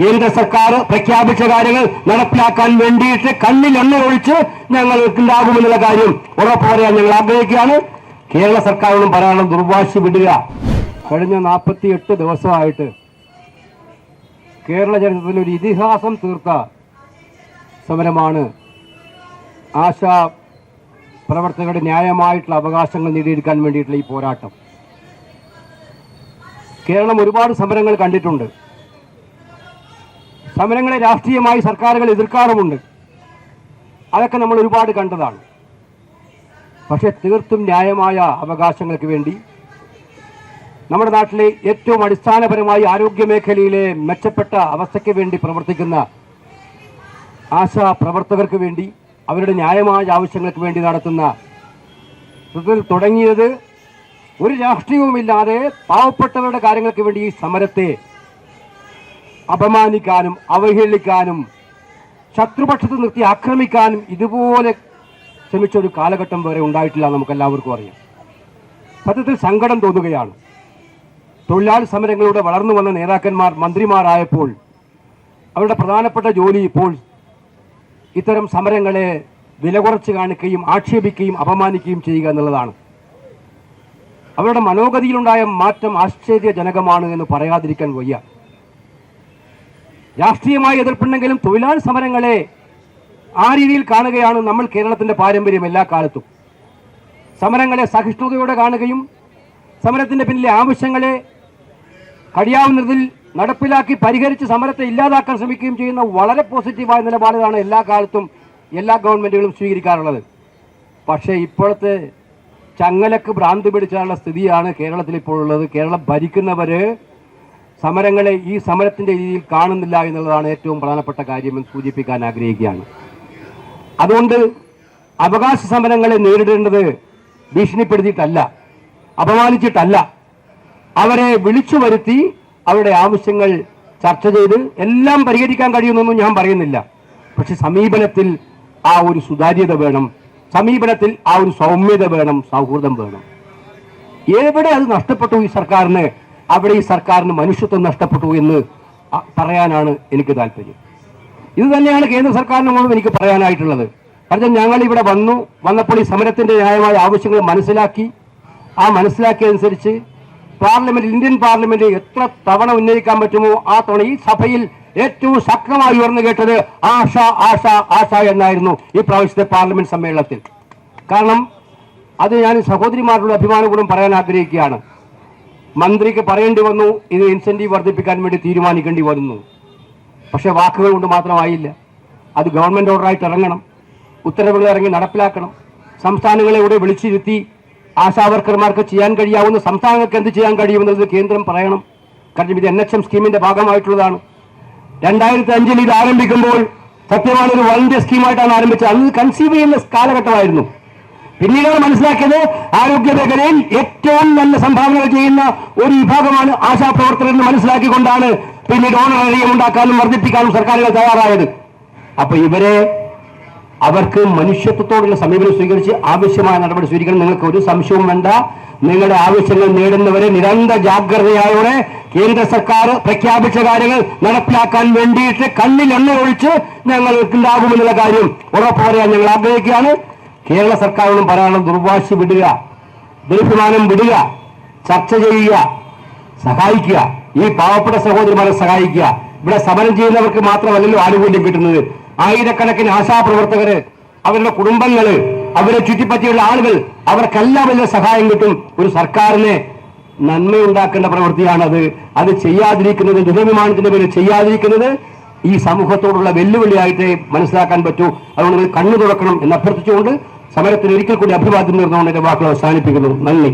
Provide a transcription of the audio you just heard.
കേന്ദ്ര സർക്കാർ പ്രഖ്യാപിച്ച കാര്യങ്ങൾ നടപ്പിലാക്കാൻ വേണ്ടിയിട്ട് കണ്ണിൽ എണ്ണ ഒഴിച്ച് ഞങ്ങൾക്ക് ഉണ്ടാകുമെന്നുള്ള കാര്യം ഉറപ്പ് പറയാൻ ഞങ്ങൾ ആഗ്രഹിക്കുകയാണ്. കേരള സർക്കാരിനോടും പറയാനുള്ള ദുർവാശി വിടുക. കഴിഞ്ഞ നാൽപ്പത്തിയെട്ട് ദിവസമായിട്ട് കേരള ചരിത്രത്തിൽ ഒരു ഇതിഹാസം തീർത്ത സമരമാണ്. ആശാ പ്രവർത്തകരുടെ ന്യായമായിട്ടുള്ള അവകാശങ്ങൾ നേടിയെടുക്കാൻ വേണ്ടിയിട്ടുള്ള ഈ പോരാട്ടം. കേരളം ഒരുപാട് സമരങ്ങൾ കണ്ടിട്ടുണ്ട്. സമരങ്ങളെ രാഷ്ട്രീയമായി സർക്കാരുകൾ എതിർക്കാറുമുണ്ട്. അതൊക്കെ നമ്മൾ ഒരുപാട് കണ്ടതാണ്. പക്ഷേ തീർത്തും ന്യായമായ അവകാശങ്ങൾക്ക് വേണ്ടി നമ്മുടെ നാട്ടിലെ ഏറ്റവും അടിസ്ഥാനപരമായി ആരോഗ്യ മേഖലയിലെ മെച്ചപ്പെട്ട അവസ്ഥയ്ക്ക് വേണ്ടി പ്രവർത്തിക്കുന്ന ആശാ പ്രവർത്തകർക്ക് വേണ്ടി അവരുടെ ന്യായമായ ആവശ്യങ്ങൾക്ക് വേണ്ടി നടത്തുന്ന ഇതിൽ തുടങ്ങിയത് ഒരു രാഷ്ട്രീയവുമില്ലാതെ പാവപ്പെട്ടവരുടെ കാര്യങ്ങൾക്ക് വേണ്ടി ഈ സമരത്തെ അപമാനിക്കാനും അവഹേളിക്കാനും ശത്രുപക്ഷത്ത് നിർത്തി ആക്രമിക്കാനും ഇതുപോലെ ശ്രമിച്ച ഒരു കാലഘട്ടം വരെ ഉണ്ടായിട്ടില്ല നമുക്ക് എല്ലാവർക്കും അറിയാം. സത്യത്തിൽ സങ്കടം തോന്നുകയാണ്. തൊഴിലാളി സമരങ്ങളിലൂടെ വളർന്നു വന്ന നേതാക്കന്മാർ മന്ത്രിമാരായപ്പോൾ അവരുടെ പ്രധാനപ്പെട്ട ജോലി ഇപ്പോൾ ഇത്തരം സമരങ്ങളെ വില കുറച്ച് കാണിക്കുകയും ആക്ഷേപിക്കുകയും അപമാനിക്കുകയും ചെയ്യുക എന്നുള്ളതാണ്. അവരുടെ മനോഗതിയിലുണ്ടായ മാറ്റം ആശ്ചര്യജനകമാണ് എന്ന് പറയാതിരിക്കാൻ വയ്യ. രാഷ്ട്രീയമായ എതിർപ്പുണ്ടെങ്കിലും തൊഴിലാളി സമരങ്ങളെ ആ രീതിയിൽ കാണുകയാണ് നമ്മൾ കേരളത്തിന്റെ പാരമ്പര്യം എല്ലാ കാലത്തും. സമരങ്ങളെ സഹിഷ്ണുതയോടെ കാണുകയും സമരത്തിന്റെ പിന്നിലെ ആവശ്യങ്ങളെ കഴിയാവുന്നതിൽ നടപ്പിലാക്കി പരിഹരിച്ച് സമരത്തെ ഇല്ലാതാക്കാൻ ശ്രമിക്കുകയും ചെയ്യുന്ന വളരെ പോസിറ്റീവായ നിലപാടുകളാണ് എല്ലാ കാലത്തും എല്ലാ ഗവൺമെന്റുകളും സ്വീകരിക്കാറുള്ളത്. പക്ഷേ ഇപ്പോഴത്തെ ചങ്ങലക്ക് ഭ്രാന്ത് പിടിച്ചാനുള്ള സ്ഥിതിയാണ് കേരളത്തിൽ ഇപ്പോൾ ഉള്ളത് കേരളം ഭരിക്കുന്നവര് സമരങ്ങളെ ഈ സമരത്തിന്റെ രീതിയിൽ കാണുന്നില്ല എന്നുള്ളതാണ് ഏറ്റവും പ്രധാനപ്പെട്ട കാര്യമെന്ന് സൂചിപ്പിക്കാൻ ആഗ്രഹിക്കുകയാണ്. അതുകൊണ്ട് അവകാശ സമരങ്ങളെ നേരിടേണ്ടത് ഭീഷണിപ്പെടുത്തിയിട്ടല്ല അപമാനിച്ചിട്ടല്ല. അവരെ വിളിച്ചു വരുത്തി അവരുടെ ആവശ്യങ്ങൾ ചർച്ച ചെയ്ത് എല്ലാം പരിഹരിക്കാൻ കഴിയുമെന്നൊന്നും ഞാൻ പറയുന്നില്ല. പക്ഷെ സമീപനത്തിൽ ആ ഒരു സുതാര്യത വേണം സമീപനത്തിൽ ആ ഒരു സൗമ്യത വേണം സൗഹൃദം വേണം. എവിടെ അത് നഷ്ടപ്പെട്ടു ഈ സർക്കാരിന്? അവിടെ ഈ സർക്കാരിന് മനുഷ്യത്വം നഷ്ടപ്പെട്ടു എന്ന് പറയാനാണ് എനിക്ക് താല്പര്യം. ഇത് തന്നെയാണ് കേന്ദ്ര സർക്കാരിനോടും എനിക്ക് പറയാനായിട്ടുള്ളത്. കാരണം ഞങ്ങൾ ഇവിടെ വന്നു വന്നപ്പോൾ ഈ സമരത്തിന്റെ ന്യായമായ ആവശ്യങ്ങൾ മനസ്സിലാക്കി. ആ മനസ്സിലാക്കിയതനുസരിച്ച് പാർലമെന്റ് ഇന്ത്യൻ പാർലമെന്റ് എത്ര തവണ ഉന്നയിക്കാൻ പറ്റുമോ ആ തവണ ഈ സഭയിൽ ഏറ്റവും ശക്തമായി ഉയർന്നു കേട്ടത് ആശ ആശ ആശ എന്നായിരുന്നു ഈ പ്രാവശ്യത്തെ പാർലമെന്റ് സമ്മേളനത്തിൽ. കാരണം അത് ഞാൻ സഹോദരിമാരുടെ അഭിമാനപൂർവം പറയാൻ ആഗ്രഹിക്കുകയാണ്. മന്ത്രിക്ക് പറയേണ്ടി വന്നു ഇത് ഇൻസെന്റീവ് വർദ്ധിപ്പിക്കാൻ വേണ്ടി തീരുമാനിക്കേണ്ടി വരുന്നു പക്ഷേ വാക്കുകൾ കൊണ്ട് മാത്രമായില്ല. അത് ഗവൺമെന്റ് ഓർഡറായിട്ട് ഇറങ്ങണം. ഉത്തരവുകൾ ഇറങ്ങി നടപ്പിലാക്കണം. സംസ്ഥാനങ്ങളെ ഇവിടെ വിളിച്ചിരുത്തി ആശാവർക്കർമാർക്ക് ചെയ്യാൻ കഴിയാവുന്ന സംസ്ഥാനങ്ങൾക്ക് എന്ത് ചെയ്യാൻ കഴിയുമെന്നത് കേന്ദ്രം പറയണം. കാരണം ഇത് എൻ എച്ച് എം സ്കീമിന്റെ ഭാഗമായിട്ടുള്ളതാണ്. രണ്ടായിരത്തി അഞ്ചിൽ ഇത് ആരംഭിക്കുമ്പോൾ സത്യമാണ് ഒരു വലിയ സ്കീമായിട്ടാണ് ആരംഭിച്ചത്. അത് കൺസീവ് ചെയ്യുന്ന കാലഘട്ടമായിരുന്നു. പിന്നീടാണ് മനസ്സിലാക്കിയത് ആരോഗ്യ മേഖലയിൽ ഏറ്റവും നല്ല സംഭാവനകൾ ചെയ്യുന്ന ഒരു വിഭാഗമാണ് ആശാപ്രവർത്തകർ എന്ന് മനസ്സിലാക്കിക്കൊണ്ടാണ് പിന്നീട് ഓണറേറിയം ഉണ്ടാക്കാനും വർദ്ധിപ്പിക്കാനും സർക്കാരുകൾ തയ്യാറായത്. അപ്പൊ ഇവരെ അവർക്ക് മനുഷ്യത്വത്തോടുള്ള സമീപനം സ്വീകരിച്ച് ആവശ്യമായ നടപടി സ്വീകരിക്കണം. നിങ്ങൾക്ക് ഒരു സംശയവും വേണ്ട. നിങ്ങളുടെ ആവശ്യങ്ങൾ നേടുന്നവരെ നിരന്തര ജാഗ്രതയോടെ കേന്ദ്ര സർക്കാർ പ്രഖ്യാപിച്ച കാര്യങ്ങൾ നടപ്പിലാക്കാൻ വേണ്ടിയിട്ട് കണ്ണിൽ എണ്ണ ഒഴിച്ച് ഞങ്ങൾക്ക് ഉണ്ടാകുമെന്നുള്ള കാര്യം ഉറപ്പ് പറയാൻ ഞങ്ങൾ ആഗ്രഹിക്കുകയാണ്. കേരള സർക്കാരിനും പറയാനുള്ള ദുർവാശി വിടുക ദുരഭിമാനം വിടുക ചർച്ച ചെയ്യുക സഹായിക്കുക ഈ പാവപ്പെട്ട സഹോദരിമാരെ സഹായിക്കുക. ഇവിടെ സമരം ചെയ്യുന്നവർക്ക് മാത്രമല്ലല്ലോ ആനുകൂല്യം കിട്ടുന്നത്. ആയിരക്കണക്കിന് ആശാപ്രവർത്തകര് അവരുടെ കുടുംബങ്ങൾ അവരെ ചുറ്റിപ്പറ്റിയുള്ള ആളുകൾ അവർക്കെല്ലാം വലിയ സഹായം കിട്ടും. ഒരു സർക്കാരിനെ നന്മയുണ്ടാക്കേണ്ട പ്രവൃത്തിയാണത്. അത് ചെയ്യാതിരിക്കുന്നത് ദുരഭിമാനത്തിന്റെ പേരിൽ ചെയ്യാതിരിക്കുന്നത് ഈ സമൂഹത്തോടുള്ള വെല്ലുവിളിയായിട്ട് മനസ്സിലാക്കാൻ പറ്റൂ. അതുകൊണ്ട് കണ്ണു തുറക്കണം എന്ന് അഭ്യർത്ഥിച്ചുകൊണ്ട് സമരത്തിന് ഒരിക്കൽ കൂടി അഭിവാദ്യം നേർന്നുകൊണ്ട് എന്റെ വാക്കുകൾ അവസാനിപ്പിക്കുന്നു. നന്ദി.